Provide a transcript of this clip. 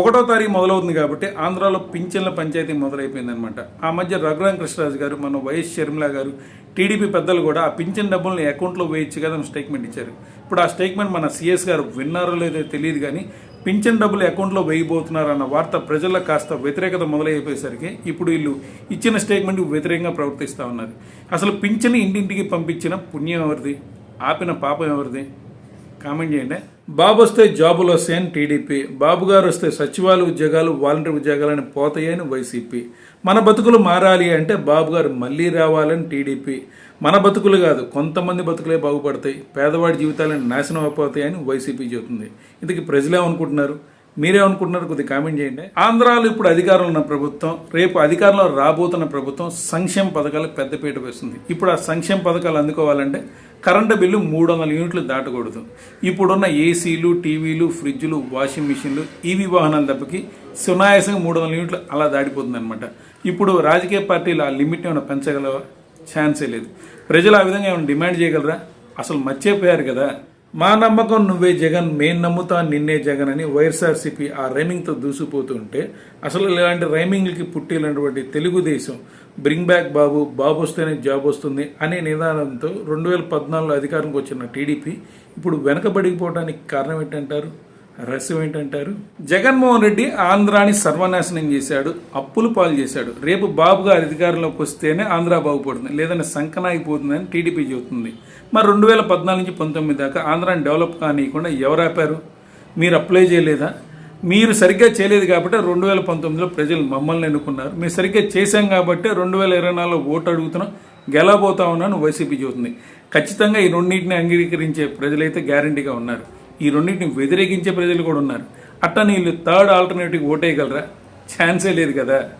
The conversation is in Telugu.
ఒకటో తారీఖు మొదలవుతుంది కాబట్టి ఆంధ్రాలో పింఛన్ల పంచాయతీ మొదలైపోయిందనమాట ఆ మధ్య రఘురామ కృష్ణరాజు గారు మన వైఎస్ షర్మిల గారు టీడీపీ పెద్దలు కూడా ఆ పింఛన్ డబ్బుల్ని అకౌంట్లో వేయచ్చు కదా అని స్టేట్మెంట్ ఇచ్చారు. ఇప్పుడు ఆ స్టేట్మెంట్ మన సిఎస్ గారు విన్నారో లేదో తెలియదు కానీ పింఛన్ డబ్బులు అకౌంట్లో వేయబోతున్నారన్న వార్త ప్రజల్లో కాస్త వ్యతిరేకత మొదలైపోయేసరికి ఇప్పుడు వీళ్ళు ఇచ్చిన స్టేట్మెంట్ వ్యతిరేకంగా ప్రవర్తిస్తూ ఉన్నారు. అసలు పింఛన్ ఇంటింటికి పంపించిన పుణ్యం ఎవరిది? ఆపిన పాపం ఎవరిది? కామెంట్ చేయండి. బాబు వస్తే జాబులు వస్తాయని టీడీపీ బాబు గారు వస్తే సచివాలయ ఉద్యోగాలు వాలంటీర్ ఉద్యోగాలని పోతాయని వైసీపీ. మన బతుకులు మారాలి అంటే బాబు గారు మళ్ళీ రావాలని టీడీపీ. మన బతుకులు కాదు కొంతమంది బతుకులే బాగుపడతాయి. పేదవాడి జీవితాలను నాశనం అయిపోతాయని వైసీపీ చెబుతుంది. ఇందుకు ప్రజలేమనుకుంటున్నారు మీరేమనుకుంటున్నారు? కొద్దిగా కామెంట్ చేయండి. ఆంధ్రాలో ఇప్పుడు అధికారంలో ఉన్న ప్రభుత్వం రేపు అధికారంలో రాబోతున్న ప్రభుత్వం సంక్షేమ పథకాలకు పెద్దపీట వేస్తుంది. ఇప్పుడు ఆ సంక్షేమ పథకాలు అందుకోవాలంటే కరెంటు బిల్లు మూడు వందల యూనిట్లు దాటకూడదు. ఇప్పుడున్న ఏసీలు టీవీలు ఫ్రిడ్జ్లు వాషింగ్ మిషన్లు ఈవీ వాహనాల దెబ్బకి సునాయాసంగా మూడు వందల యూనిట్లు అలా దాటిపోతుంది అనమాట ఇప్పుడు రాజకీయ పార్టీలు ఆ లిమిట్ ఏమైనా పెంచగల ఛాన్సే లేదు. ప్రజలు ఆ విధంగా ఏమైనా డిమాండ్ చేయగలరా? అసలు మర్చిపోయారు కదా. మా నమ్మకం నువ్వే జగన్. మేం నమ్ముతా నిన్నే జగన్ అని వైఎస్ఆర్సీపీ ఆ రైమింగ్తో దూసిపోతుంటే అసలు ఇలాంటి రైమింగ్లకి పుట్టినటువంటి తెలుగుదేశం బ్రింగ్ బ్యాక్ బాబు బాబు వస్తేనే జాబ్ వస్తుంది అనే నిదానంతో రెండు వేల పద్నాలుగులో అధికారంకి వచ్చిన టీడీపీ ఇప్పుడు వెనకబడిపోవడానికి కారణం ఏంటంటారు? రహస్యం ఏంటంటారు? జగన్మోహన్ రెడ్డి ఆంధ్రాని సర్వనాశనం చేశాడు అప్పులు పాలు చేశాడు. రేపు బాబు గారు అధికారంలోకి వస్తేనే ఆంధ్ర బాగుపడుతుంది లేదంటే సంకనాగిపోతుందని టీడీపీ చెబుతుంది. మరి రెండు వేల పద్నాలుగు నుంచి పంతొమ్మిది దాకా ఆంధ్రాని డెవలప్ కానియకుండా ఎవరు ఆపారు? మీరు అప్లై చేయలేదా? మీరు సరిగ్గా చేయలేదు కాబట్టి రెండు వేల పంతొమ్మిదిలో ప్రజలు మమ్మల్ని ఎన్నుకున్నారు. మేము సరిగ్గా చేశాం కాబట్టి రెండు వేల ఇరవై నాలుగులో ఓటు అడుగుతున్నాం గెలబోతా ఉన్నాను వైసీపీ చెబుతుంది. ఖచ్చితంగా ఈ రెండింటిని అంగీకరించే ప్రజలైతే గ్యారంటీగా ఉన్నారు. ఈ రెండింటిని వ్యతిరేకించే ప్రజలు కూడా ఉన్నారు. అట్ట నీళ్ళు థర్డ్ ఆల్టర్నేటివ్ ఓటేయగలరా? ఛాన్సే లేదు కదా.